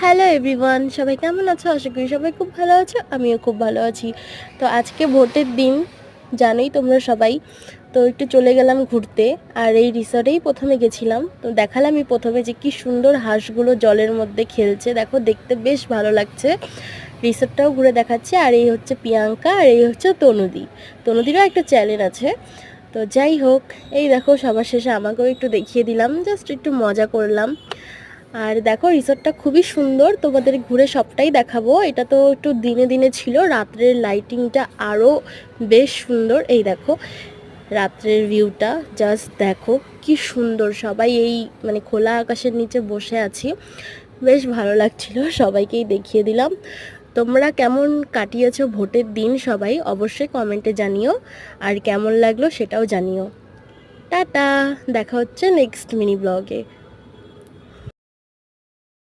Hello everyone সবাই কেমন আছো? আশা করি সবাই খুব ভালো আছো, আমিও খুব ভালো আছি। তো আজকে ভোটের দিন, জানোই তোমরা সবাই। তো একটু চলে গেলাম ঘুরতে, আর এই রিসর্টেই প্রথমে গেছিলাম। তো দেখালামই প্রথমে যে কি সুন্দর হাঁসগুলো জলের মধ্যে খেলছে। দেখো, দেখতে বেশ ভালো লাগছে। রিসর্টটাও ঘুরে দেখাচ্ছে। আর এই হচ্ছে প্রিয়াঙ্কা, আর এই হচ্ছে তনুদি। তনুদিরও একটা চ্যানেল আছে। তো যাই হোক, এই দেখো, সবার শেষে আমাকেও একটু দেখিয়ে দিলাম। জাস্ট একটু মজা করলাম। আর দেখো রিসোর্টটা খুবই সুন্দর। তোমাদের ঘুরে সবটাই দেখাবো। এটা তো একটু দিনে দিনে ছিল। রাত্রের লাইটিংটা আরও বেশ সুন্দর। এই দেখো, রাত্রের ভিউটা জাস্ট দেখো কি সুন্দর। সবাই এই মানে খোলা আকাশের নিচে বসে আছি। বেশ ভালো লাগছিল। সবাইকেই দেখিয়ে দিলাম। তোমরা কেমন কাটিয়েছো ভোটের দিন সবাই অবশ্যই কমেন্টে জানিও। আর কেমন লাগল সেটাও জানিও। টাটা! দেখা হচ্ছে নেক্সট মিনি ব্লগে